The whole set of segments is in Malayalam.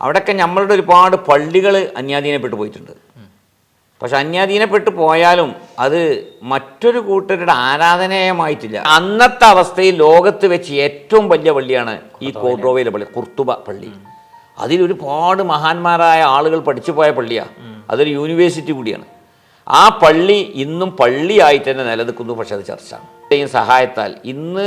അവിടെയൊക്കെ നമ്മളുടെ ഒരുപാട് പള്ളികൾ അന്യാധീനപ്പെട്ടു പോയിട്ടുണ്ട്. പക്ഷെ അന്യാധീനപ്പെട്ടു പോയാലും അത് മറ്റൊരു കൂട്ടരുടെ ആരാധനേയമായിട്ടില്ല. അന്നത്തെ അവസ്ഥയിൽ ലോകത്ത് വെച്ച് ഏറ്റവും വലിയ പള്ളിയാണ് ഈ കോർഡോവയിലെ പള്ളി. കുർത്തുബ പള്ളി. അതിലൊരുപാട് മഹാന്മാരായ ആളുകൾ പഠിച്ചു പോയ പള്ളിയാണ് അതൊരു യൂണിവേഴ്സിറ്റി കൂടിയാണ്. ആ പള്ളി ഇന്നും പള്ളിയായി തന്നെ നിലനിൽക്കുന്നു പക്ഷെ അത് ചർച്ചയും ഈ സഹായത്താൽ ഇന്ന്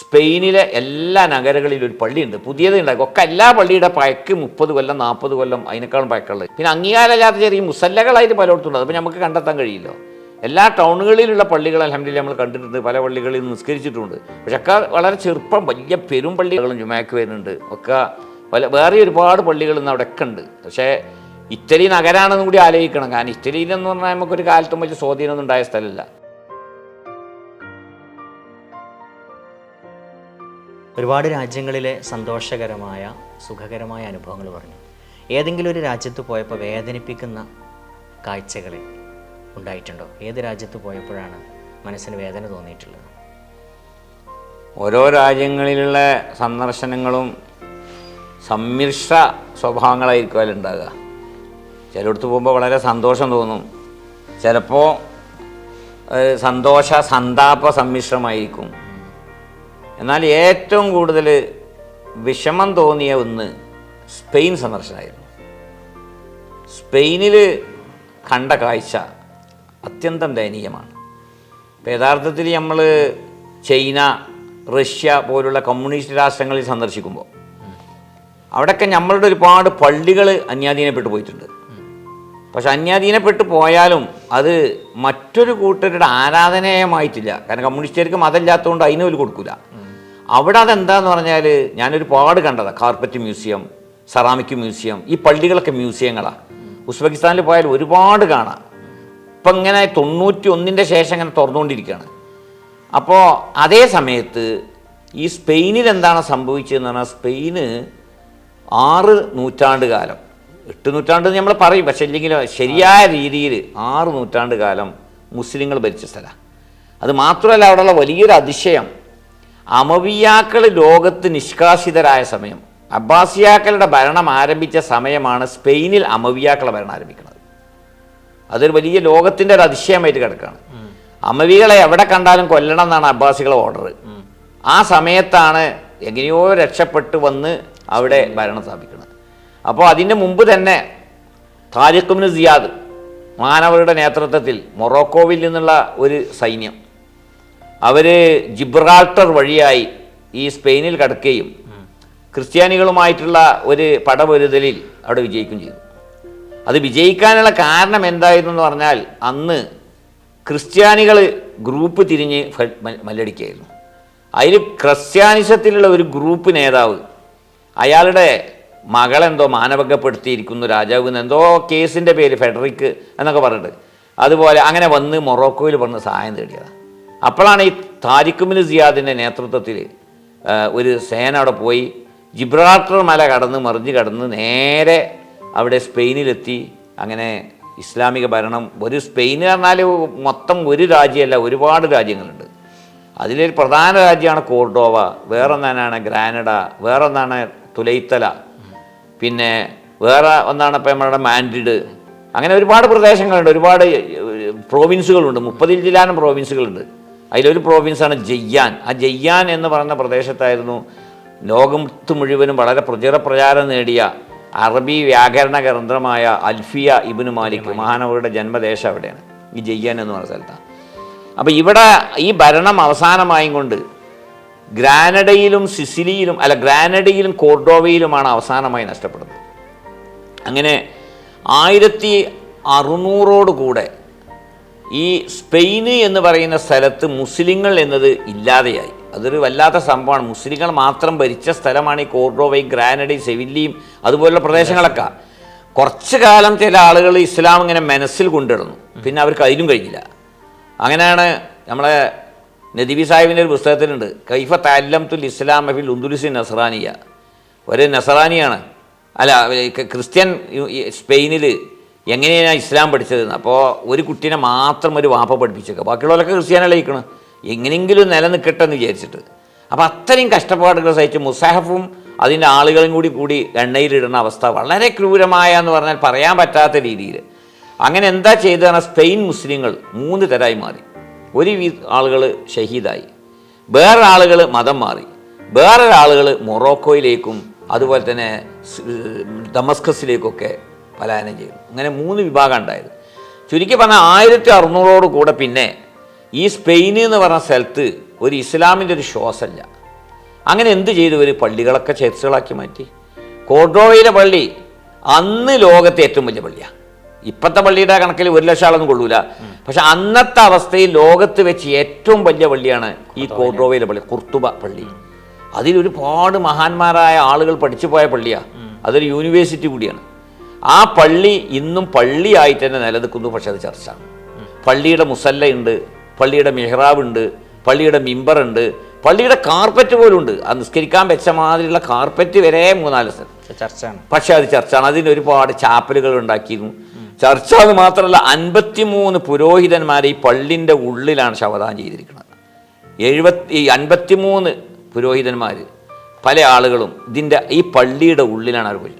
സ്പെയിനിലെ എല്ലാ നഗരങ്ങളിലും ഒരു പള്ളിയുണ്ട്. പുതിയത് ഉണ്ടാക്കും. ഒക്കെ എല്ലാ പള്ളിയുടെ പഴക്ക് മുപ്പത് കൊല്ലം നാൽപ്പത് കൊല്ലം അതിനേക്കാളും പഴക്കമുള്ളത് പിന്നെ അംഗീകാരമില്ലാത്ത ചെറിയ മുസല്ലകളായിട്ട് പലയിടത്തുണ്ട്. അപ്പോൾ നമുക്ക് കണ്ടെത്താൻ കഴിയില്ലോ. എല്ലാ ടൗണുകളിലുള്ള പള്ളികൾ അലഹമില്ല നമ്മൾ കണ്ടിട്ടുണ്ട്. പല പള്ളികളിൽ നിസ്കരിച്ചിട്ടുണ്ട്. പക്ഷെ ഒക്കെ വളരെ ചെറുപ്പം വലിയ പെരും പള്ളികളും ജുമാക്ക് വരുന്നുണ്ട്. ഒക്കെ പല വേറെ ഒരുപാട് പള്ളികൾ ഇന്ന് അവിടെ ഒക്കെ ഉണ്ട്. പക്ഷേ ഇറ്റലി നഗരമാണെന്നും കൂടി ആലോചിക്കണം. കാരണം ഇറ്റലിയിൽ എന്ന് പറഞ്ഞാൽ നമുക്കൊരു കാലത്തും വലിയ സ്വാധീനമൊന്നും ഉണ്ടായ സ്ഥലമല്ല. ഒരുപാട് രാജ്യങ്ങളിലെ സന്തോഷകരമായ സുഖകരമായ അനുഭവങ്ങൾ പറഞ്ഞു. ഏതെങ്കിലും ഒരു രാജ്യത്ത് പോയപ്പോൾ വേദനിപ്പിക്കുന്ന കാഴ്ചകൾ ഉണ്ടായിട്ടുണ്ടോ? ഏത് രാജ്യത്ത് പോയപ്പോഴാണ് മനസ്സിന് വേദന തോന്നിയിട്ടുള്ളത്? ഓരോ രാജ്യങ്ങളിലുള്ള സന്ദർശനങ്ങളും സമ്മിശ്ര സ്വഭാവങ്ങളായിരിക്കും അതിലുണ്ടാകുക ചിലയിടത്ത് പോകുമ്പോൾ വളരെ സന്തോഷം തോന്നും. ചിലപ്പോൾ സന്തോഷ സന്താപ സമ്മിശ്രമായിരിക്കും. എന്നാൽ ഏറ്റവും കൂടുതൽ വിഷമം തോന്നിയ ഒന്ന് സ്പെയിൻ സന്ദർശനമായിരുന്നു. സ്പെയിനിൽ കണ്ട കാഴ്ച അത്യന്തം ദയനീയമാണ്. ഇപ്പം യഥാർത്ഥത്തിൽ നമ്മൾ ചൈന റഷ്യ പോലുള്ള കമ്മ്യൂണിസ്റ്റ് രാഷ്ട്രങ്ങളിൽ സന്ദർശിക്കുമ്പോൾ അവിടെയൊക്കെ നമ്മളുടെ ഒരുപാട് പള്ളികൾ അന്യാധീനപ്പെട്ടു പോയിട്ടുണ്ട്. പക്ഷെ അന്യാധീനപ്പെട്ടു പോയാലും അത് മറ്റൊരു കൂട്ടരുടെ ആരാധനേയമായിട്ടില്ല. കാരണം കമ്മ്യൂണിസ്റ്റുകാർക്ക് മതമില്ലാത്തതുകൊണ്ട് അതിനൊരു കൊടുക്കില്ല അവിടെ അതെന്താന്ന് പറഞ്ഞാൽ ഞാനൊരുപാട് കണ്ടതാണ് കാർപ്പറ്റ് മ്യൂസിയം സെറാമിക് മ്യൂസിയം ഈ പള്ളികളൊക്കെ മ്യൂസിയങ്ങളാണ് ഉസ്ബെക്കിസ്ഥാനിൽ പോയാൽ ഒരുപാട് കാണാം. ഇപ്പം ഇങ്ങനെ തൊണ്ണൂറ്റി ഒന്നിന്റെ ശേഷം ഇങ്ങനെ തുറന്നുകൊണ്ടിരിക്കുകയാണ്. അപ്പോൾ അതേ സമയത്ത് ഈ സ്പെയിനിൽ എന്താണ് സംഭവിച്ചതെന്ന് പറഞ്ഞാൽ സ്പെയിന് ആറ് നൂറ്റാണ്ട് കാലം. എട്ട് നൂറ്റാണ്ട് നമ്മൾ പറയും. പക്ഷെ ഇല്ലെങ്കിൽ ശരിയായ രീതിയിൽ ആറ് നൂറ്റാണ്ട് കാലം മുസ്ലിങ്ങൾ ഭരിച്ച സ്ഥലമാണ് അത് മാത്രമല്ല അവിടെയുള്ള വലിയൊരു അതിശയം. അമവിയാക്കൾ ലോകത്ത് നിഷ്കാസിതരായ സമയം. അബ്ബാസിയാക്കളുടെ ഭരണം ആരംഭിച്ച സമയമാണ് സ്പെയിനിൽ അമവിയാക്കളെ ഭരണം ആരംഭിക്കുന്നത്. അതൊരു വലിയ ലോകത്തിന്റെ ഒരു അതിശയമായിട്ട് കിടക്കുകയാണ്. അമവികളെ എവിടെ കണ്ടാലും കൊല്ലണം എന്നാണ് അബ്ബാസികളെ ഓർഡർ ആ സമയത്താണ് എങ്ങനെയോ രക്ഷപ്പെട്ട് വന്ന് അവിടെ ഭരണം സ്ഥാപിക്കുന്നത്. അപ്പോൾ അതിന് മുമ്പ് തന്നെ താരിഖുബിന് സിയാദ് മാനവരുടെ നേതൃത്വത്തിൽ മൊറോക്കോവിൽ നിന്നുള്ള ഒരു സൈന്യം അവർ ജിബ്രാൾട്ടർ വഴിയായി ഈ സ്പെയിനിൽ കടക്കുകയും ക്രിസ്ത്യാനികളുമായിട്ടുള്ള ഒരു പടപൊരുതലിൽ അവിടെ വിജയിക്കുകയും ചെയ്തു. അത് വിജയിക്കാനുള്ള കാരണം എന്തായിരുന്നു എന്ന് പറഞ്ഞാൽ അന്ന് ക്രിസ്ത്യാനികൾ ഗ്രൂപ്പ് തിരിഞ്ഞ് മല്ലടിക്കുകയായിരുന്നു. അതിൽ ക്രിസ്ത്യാനിസത്തിലുള്ള ഒരു ഗ്രൂപ്പ് നേതാവ് അയാളുടെ മകളെന്തോ മാനഭംഗപ്പെടുത്തിയിരിക്കുന്നു രാജാവ് എന്തോ കേസിന്റെ പേര് ഫെഡറിക്ക് എന്നൊക്കെ പറഞ്ഞിട്ട്. അതുപോലെ അങ്ങനെ വന്ന് മൊറോക്കോയിൽ വന്ന് സഹായം തേടിയതാണ് അപ്പോഴാണ് ഈ താരിഖുമിന് സിയാദിന്റെ നേതൃത്വത്തിൽ ഒരു സേന അവിടെ പോയി ജിബ്രാൾട്ടർ മല കടന്ന് മറിഞ്ഞ് കടന്ന് നേരെ അവിടെ സ്പെയിനിലെത്തി. അങ്ങനെ ഇസ്ലാമിക ഭരണം ഒരു സ്പെയിൻ പറഞ്ഞാൽ മൊത്തം ഒരു രാജ്യമല്ല ഒരുപാട് രാജ്യങ്ങളുണ്ട്. അതിലൊരു പ്രധാന രാജ്യമാണ് കോർഡോവ വേറൊന്നാണ് ഗ്രാനഡ വേറൊന്നാണ് തുലൈത്തല പിന്നെ വേറെ ഒന്നാണ് ഇപ്പം നമ്മുടെ മാൻഡ്രിഡ് അങ്ങനെ ഒരുപാട് പ്രദേശങ്ങളുണ്ട് ഒരുപാട് പ്രോവിൻസുകളുണ്ട് മുപ്പതിൽ ജില്ലാനം പ്രോവിൻസുകളുണ്ട്. അതിലൊരു പ്രോവിൻസാണ് ജയ്യാൻ. ആ ജയ്യാൻ എന്ന് പറയുന്ന പ്രദേശത്തായിരുന്നു ലോകത്ത് മുഴുവനും വളരെ പ്രചുര പ്രചാരം നേടിയ അറബി വ്യാകരണ ഗ്രന്ഥമായ അൽഫിയ ഇബിന് മാലിക് മഹാനവരുടെ ജന്മദേശം അവിടെയാണ്. ഈ ജയ്യാൻ എന്ന് പറഞ്ഞ സ്ഥലത്താണ്. അപ്പോൾ ഇവിടെ ഈ ഭരണം അവസാനമായും കൊണ്ട് ഗ്രാനഡയിലും സിസിലിയിലും അല്ല ഗ്രാനഡയിലും കോർഡോവയിലുമാണ് അവസാനമായി നഷ്ടപ്പെടുന്നത്. അങ്ങനെ ആയിരത്തി അറുന്നൂറോട് കൂടെ ഈ സ്പെയിന് എന്ന് പറയുന്ന സ്ഥലത്ത് മുസ്ലിങ്ങൾ എന്നത് ഇല്ലാതെയായി. അതൊരു വല്ലാത്ത സംഭവമാണ്. മുസ്ലിങ്ങൾ മാത്രം ഭരിച്ച സ്ഥലമാണ് ഈ കോർഡോവയും ഗ്രാനഡയും സെവില്ലിയും അതുപോലുള്ള പ്രദേശങ്ങളൊക്കെ. കുറച്ച് കാലം ചില ആളുകൾ ഇസ്ലാം ഇങ്ങനെ മനസ്സിൽ കൊണ്ടിടുന്നു പിന്നെ അവർക്ക് അതിലും കഴിഞ്ഞില്ല. അങ്ങനെയാണ് നമ്മളെ നദീബി സാഹിബിന്റെ ഒരു പുസ്തകത്തിലുണ്ട്. കൈഫ താലം തുൽ ഇസ്ലാം അഫിൽ ഉന്ദുലിസി നസറാനിയ ഒരു നസറാനിയാണ് അല്ല ക്രിസ്ത്യൻ സ്പെയിനിൽ എങ്ങനെയാണ് ഇസ്ലാം പഠിച്ചത് അപ്പോൾ ഒരു കുട്ടീനെ മാത്രം ഒരു വാപ്പ പഠിപ്പിച്ചേക്കുക ബാക്കിയുള്ളവരൊക്കെ ക്രിസ്ത്യാനികളായിക്കണം എങ്ങനെയെങ്കിലും നിലനിൽക്കട്ടെ എന്ന് വിചാരിച്ചിട്ട്. അപ്പോൾ അത്രയും കഷ്ടപ്പാടുകൾ സഹിച്ച് മുസാഹഫും അതിന്റെ ആളുകളും കൂടി കൂടി എണ്ണയിലിടുന്ന അവസ്ഥ വളരെ ക്രൂരമായ എന്ന് പറഞ്ഞാൽ പറയാൻ പറ്റാത്ത രീതിയിൽ. അങ്ങനെ എന്താ ചെയ്തതാണ് സ്പെയിൻ മുസ്ലിങ്ങൾ മൂന്ന് തരായി മാറി. ഒരു ആളുകൾ ഷഹീദായി. വേറെ മതം മാറി. വേറൊരാളുകൾ മൊറോക്കോയിലേക്കും അതുപോലെ തന്നെ ഡമസ്കസിലേക്കൊക്കെ പലായനം ചെയ്തു. അങ്ങനെ മൂന്ന് വിഭാഗം ഉണ്ടായത്. ചുരുക്കി പറഞ്ഞാൽ ആയിരത്തി അറുന്നൂറോട് കൂടെ പിന്നെ ഈ സ്പെയിൻ എന്ന് പറഞ്ഞ സ്ഥലത്ത് ഒരു ഇസ്ലാമിന്റെ ഒരു ശ്വാസമല്ല. അങ്ങനെ എന്ത് ചെയ്തു ഒരു പള്ളികളൊക്കെ ചേർച്ചകളാക്കി മാറ്റി. കോർഡോവയിലെ പള്ളി അന്ന് ലോകത്തെ ഏറ്റവും വലിയ പള്ളിയാണ് ഇപ്പോഴത്തെ പള്ളിയുടെ കണക്കിൽ ഒരു ലക്ഷം ആളൊന്നും കൊള്ളൂല. പക്ഷെ അന്നത്തെ അവസ്ഥയിൽ ലോകത്ത് വെച്ച് ഏറ്റവും വലിയ പള്ളിയാണ് ഈ കോർഡോവയിലെ പള്ളി കുർത്തുബ പള്ളി. അതിലൊരുപാട് മഹാന്മാരായ ആളുകൾ പഠിച്ചു പോയ പള്ളിയാണ് അതൊരു യൂണിവേഴ്സിറ്റി കൂടിയാണ്. ആ പള്ളി ഇന്നും പള്ളിയായിട്ട് തന്നെ നിലനിൽക്കുന്നു പക്ഷെ അത് ചർച്ചാണ്. പള്ളിയുടെ മുസല്ലയുണ്ട് പള്ളിയുടെ മിഹ്റാബ് ഉണ്ട് പള്ളിയുടെ മിമ്പറുണ്ട് പള്ളിയുടെ കാർപ്പറ്റ് പോലും ഉണ്ട് ആ നിസ്കരിക്കാൻ വെച്ച മാതിരിയുള്ള കാർപ്പറ്റ് വരെ മൂന്നാൽ സ്ഥലം. ചർച്ചയാണ് പക്ഷെ അത് ചർച്ചാണ്. അതിന് ഒരുപാട് ചാപ്പലുകൾ ഉണ്ടാക്കിയിരുന്നു. ചർച്ച എന്ന് മാത്രമല്ല അൻപത്തിമൂന്ന് പുരോഹിതന്മാരെ ഈ പള്ളിന്റെ ഉള്ളിലാണ് ശവദാനം ചെയ്തിരിക്കുന്നത്. എഴുപത്തി അൻപത്തിമൂന്ന് പുരോഹിതന്മാർ പല ആളുകളും ഇതിന്റെ ഈ പള്ളിയുടെ ഉള്ളിലാണ് അവർ പോയി.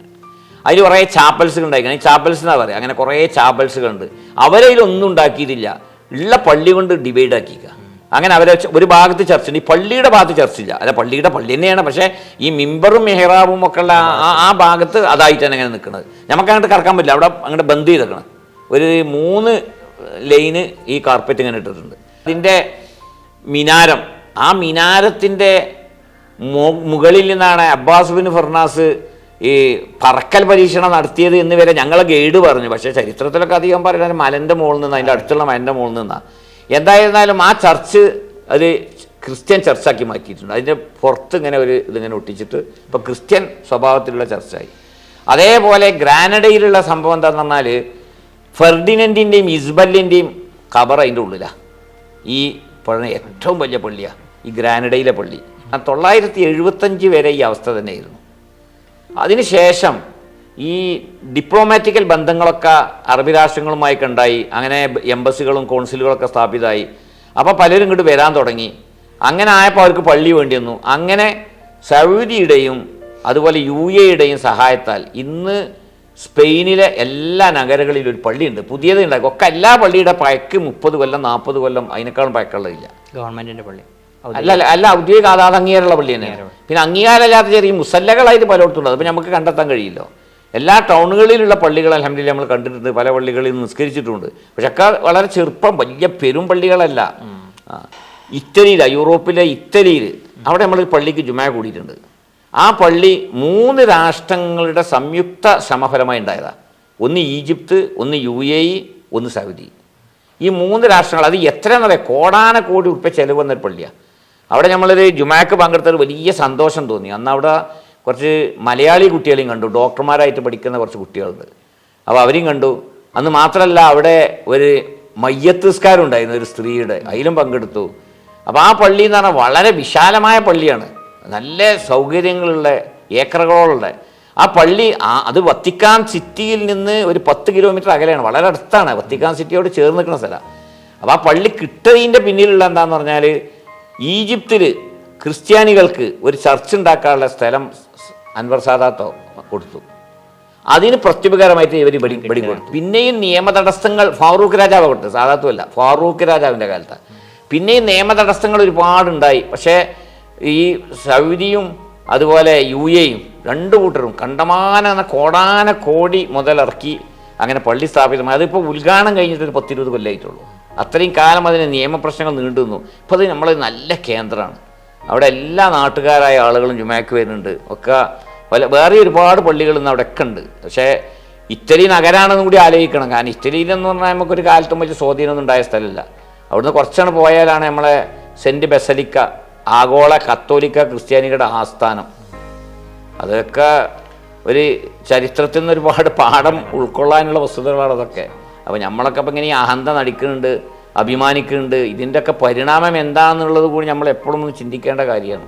അതിൽ കുറേ ചാപ്പൽസുകൾ ഉണ്ടായിരിക്കണം ഈ ചാപ്പൽസ് എന്നാ പറയുക അങ്ങനെ കുറേ ചാപ്പൽസുകളുണ്ട് അവരതിലൊന്നും ഉണ്ടാക്കിയിട്ടില്ല. ഉള്ള പള്ളി കൊണ്ട് ഡിവൈഡ് ആക്കിക്ക അങ്ങനെ അവരെ ഒരു ഭാഗത്ത് ചർച്ചുണ്ട് ഈ പള്ളിയുടെ ഭാഗത്ത് ചർച്ചില്ല അല്ല പള്ളിയുടെ പള്ളി തന്നെയാണ്. പക്ഷേ ഈ മിമ്പറും മെഹ്റാബും ഒക്കെ ഉള്ള ആ- ഭാഗത്ത് അതായിട്ട് തന്നെ അങ്ങനെ നിൽക്കുന്നത്. നമുക്ക് അങ്ങോട്ട് കറക്കാൻ പറ്റില്ല. അവിടെ അങ്ങോട്ട് ബന്ദ് ചെയ്തേക്കണം. ഒരു മൂന്ന് ലൈന് ഈ കാർപ്പറ്റ് ഇങ്ങനെ ഇട്ടിട്ടുണ്ട്. അതിന്റെ മിനാരം. ആ മിനാരത്തിന്റെ മുകളിൽ നിന്നാണ് അബ്ബാസ് ബിൻ ഫർണാസ് ഈ പറക്കൽ പരീക്ഷണം നടത്തിയത് എന്ന് വരെ ഞങ്ങളെ ഗൈഡ് പറഞ്ഞു. പക്ഷേ ചരിത്രത്തിലൊക്കെ അധികം പറയുന്നത് മലന്റെ മുകളിൽ നിന്ന് അതിന്റെ അടുത്തുള്ള മലന്റെ മുകളിൽ നിന്നാണ് എന്തായിരുന്നാലും ആ ചർച്ച് അത് ക്രിസ്ത്യൻ ചർച്ചാക്കി മാറ്റിയിട്ടുണ്ട്. അതിന്റെ പുറത്ത് ഇങ്ങനെ ഒരു ഇതിങ്ങനെ ഒട്ടിച്ചിട്ട് ഇപ്പോൾ ക്രിസ്ത്യൻ സ്വഭാവത്തിലുള്ള ചർച്ചായി. അതേപോലെ ഗ്രാനഡയിലുള്ള സംഭവം എന്താണെന്ന് പറഞ്ഞാൽ ഫെർഡിനന്റിന്റെയും ഇസ്ബലിന്റെയും കബർ അതിന്റെ ഉള്ളിലാണ് ഈ പഴയ ഏറ്റവും വലിയ പള്ളിയാണ് ഈ ഗ്രാനഡയിലെ പള്ളി. ആ തൊള്ളായിരത്തി എഴുപത്തഞ്ച് വരെ ഈ അവസ്ഥ തന്നെയായിരുന്നു. അതിനുശേഷം ഈ ഡിപ്ലോമാറ്റിക്കൽ ബന്ധങ്ങളൊക്കെ അറബി രാഷ്ട്രങ്ങളുമായൊക്കെ ഉണ്ടായി. അങ്ങനെ എംബസികളും കോൺസിലുകളൊക്കെ സ്ഥാപിതമായി. അപ്പോൾ പലരും ഇങ്ങോട്ട് വരാൻ തുടങ്ങി. അങ്ങനെ ആയപ്പോൾ അവർക്ക് പള്ളി വേണ്ടി വന്നു. അങ്ങനെ സൗദിയുടെയും അതുപോലെ യു എയുടെയും സഹായത്താൽ ഇന്ന് സ്പെയിനിലെ എല്ലാ നഗരങ്ങളിലും ഒരു പള്ളിയുണ്ട്. പുതിയത് ഉണ്ടാക്കും ഒക്കെ എല്ലാ പള്ളിയുടെ പഴക്ക് മുപ്പത് കൊല്ലം നാൽപ്പത് കൊല്ലം അതിനേക്കാളും പഴക്കമുള്ളതില്ല ഗവൺമെന്റിന്റെ പള്ളി. അല്ല അല്ല അല്ല ഔദ്യോഗിക അതാത് അംഗീകാരമുള്ള പള്ളി തന്നെയാണ് പിന്നെ അംഗീകാരമില്ലാത്ത ചെറിയ മുസല്ലകളായിട്ട് പലയിടത്തുണ്ട്. അതിപ്പോൾ നമുക്ക് കണ്ടെത്താൻ കഴിയില്ലോ. എല്ലാ ടൗണുകളിലുള്ള പള്ളികൾ അലഹമില്ല നമ്മൾ കണ്ടിട്ടുണ്ട്. പല പള്ളികളിൽ നിസ്കരിച്ചിട്ടുണ്ട്. പക്ഷെ ഒക്കെ വളരെ ചെറുപ്പം വലിയ പെരും പള്ളികളല്ല. ഇറ്റലിയിലാണ് യൂറോപ്പിലെ ഇറ്റലിയിൽ. അവിടെ നമ്മൾ പള്ളിക്ക് ജുമാ കൂടിയിട്ടുണ്ട്. ആ പള്ളി മൂന്ന് രാഷ്ട്രങ്ങളുടെ സംയുക്ത ശ്രമഫലമായി ഉണ്ടായതാണ് ഒന്ന് ഈജിപ്ത് ഒന്ന് യു എ ഇ ഒന്ന് സൗദി. ഈ മൂന്ന് രാഷ്ട്രങ്ങൾ അത് എത്ര എന്നറിയാം കോടാന കോടി ഉറുപ്പ ചെലവ് വന്നൊരു പള്ളിയാണ് അവിടെ നമ്മളൊരു ജുമാക്ക് പങ്കെടുത്തൊരു വലിയ സന്തോഷം തോന്നി. അന്ന് അവിടെ കുറച്ച് മലയാളി കുട്ടികളെയും കണ്ടു. ഡോക്ടർമാരായിട്ട് പഠിക്കുന്ന കുറച്ച് കുട്ടികളുണ്ട്. അപ്പോൾ അവരെയും കണ്ടു. അന്ന് മാത്രമല്ല അവിടെ ഒരു മയ്യത്തുസ്കാരം ഉണ്ടായിരുന്നു ഒരു സ്ത്രീയുടെ. അതിലും പങ്കെടുത്തു. അപ്പോൾ ആ പള്ളി എന്ന് പറഞ്ഞാൽ വളരെ വിശാലമായ പള്ളിയാണ്. നല്ല സൗകര്യങ്ങളുള്ള ഏക്കറുകളുള്ള ആ പള്ളി അത് വത്തിക്കാൻ സിറ്റിയിൽ നിന്ന് ഒരു പത്ത് കിലോമീറ്റർ അകലെയാണ്. വളരെ അടുത്താണ്. വത്തിക്കാൻ സിറ്റിയോട് ചേർന്ന് നിൽക്കുന്ന സ്ഥലം. അപ്പോൾ ആ പള്ളി കിട്ടതിന്റെ പിന്നിലുള്ള എന്താണെന്ന് പറഞ്ഞാൽ ഈജിപ്തിൽ ക്രിസ്ത്യാനികൾക്ക് ഒരു ചർച്ച് ഉണ്ടാക്കാനുള്ള സ്ഥലം അൻവർ സാദാത്തോ കൊടുത്തു. അതിന് പ്രത്യുപകാരമായിട്ട് ഇവർ ബടി ബടി കൊടുത്തു പിന്നെയും നിയമ തടസ്സങ്ങൾ ഫാറൂഖ് രാജാവ് കൊടുത്തു സാധാത്തുമല്ല ഫാറൂഖ് രാജാവിന്റെ കാലത്ത്. പിന്നെയും നിയമ തടസ്സങ്ങൾ ഒരുപാടുണ്ടായി. പക്ഷേ ഈ സൗദിയും അതുപോലെ യു എയും രണ്ടു കൂട്ടരും കണ്ടമാന കോടാന കോടി മുതലിറക്കി അങ്ങനെ പള്ളി സ്ഥാപിതമായി. അതിപ്പോൾ ഉദ്ഘാടനം കഴിഞ്ഞിട്ട് ഒരു പത്തിരുപത് കൊല്ലമായിട്ടുള്ളൂ അത്രയും കാലം അതിന് നിയമപ്രശ്നങ്ങൾ നീണ്ടു നിന്നു ഇപ്പോൾ അത് നമ്മളെ നല്ല കേന്ദ്രമാണ്. അവിടെ എല്ലാ നാട്ടുകാരായ ആളുകളും ജുമാക്ക് വരുന്നുണ്ട്. ഒക്കെ പല വേറെ ഒരുപാട് പള്ളികൾ ഇന്ന് അവിടെ ഒക്കെ ഉണ്ട്. പക്ഷേ ഇറ്റലി നഗരാണെന്നും കൂടി ആലോചിക്കണം. കാരണം ഇറ്റലിയിൽ എന്ന് പറഞ്ഞാൽ നമുക്കൊരു കാലത്തും വലിയ സ്വാധീനമൊന്നും ഉണ്ടായ സ്ഥലമില്ല. അവിടുന്ന് കുറച്ചാണ് പോയാലാണ് നമ്മളെ സെന്റ് ബെസലിക്ക ആഗോള കത്തോലിക്ക ക്രിസ്ത്യാനികളുടെ ആസ്ഥാനം. അതൊക്കെ ഒരു ചരിത്രത്തിൽ നിന്ന് ഒരുപാട് പാഠം ഉൾക്കൊള്ളാനുള്ള വസ്തുതകളാണ് അതൊക്കെ. അപ്പോൾ നമ്മളൊക്കെ ഇപ്പം ഇങ്ങനെ ഈ അഹന്ത നടിക്കുന്നുണ്ട് അഭിമാനിക്കുന്നുണ്ട് ഇതിന്റെയൊക്കെ പരിണാമം എന്താണെന്നുള്ളത് കൂടി നമ്മൾ എപ്പോഴും ഒന്ന് ചിന്തിക്കേണ്ട കാര്യമാണ്.